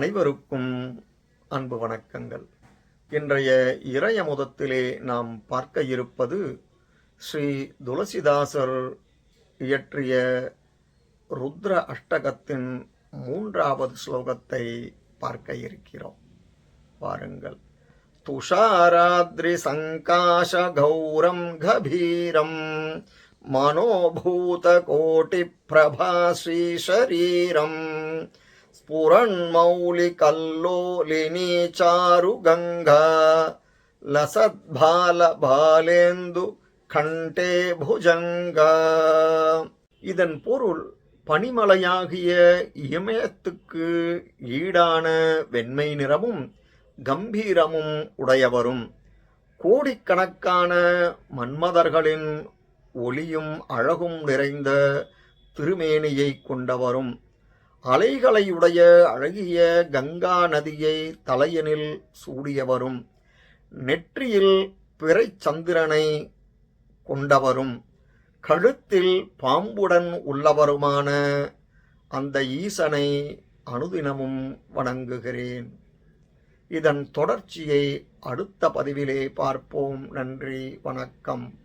அனைவருக்கும் அன்பு வணக்கங்கள். இன்றைய இறையமுதத்திலே நாம் பார்க்க இருப்பது ஸ்ரீ துளசிதாசர் இயற்றிய ருத்ர அஷ்டகத்தின் மூன்றாவது ஸ்லோகத்தை பார்க்க இருக்கிறோம். பாருங்கள். துஷாராத்ரி சங்காஷ கௌரம் கபீரம் மனோபூத கோட்டி பிரபா ஸ்ரீ स्फुरन्मौलिकल्लोलिनी चारुगङ्गा லசத்பாலபாலேந்து கண்டே புஜங்கா இதன் பொருள் பனிமலையாகிய இமயத்துக்கு ஈடான வெண்மை நிறமும் கம்பீரமும் உடையவரும் கோடிக்கணக்கான மன்மதர்களின் ஒளியும் அழகும் நிறைந்த திருமேனியை கொண்டவரும் அலைகளையுடைய அழகிய கங்கா நதியை தலையனில் சூடியவரும் நெற்றியில் பிறை சந்திரனை கொண்டவரும் கழுத்தில் பாம்புடன் உள்ளவருமான அந்த ஈசனை அனுதினமும் வணங்குகிறேன். இதன் தொடர்ச்சியை அடுத்த பதிவிலே பார்ப்போம். நன்றி வணக்கம்.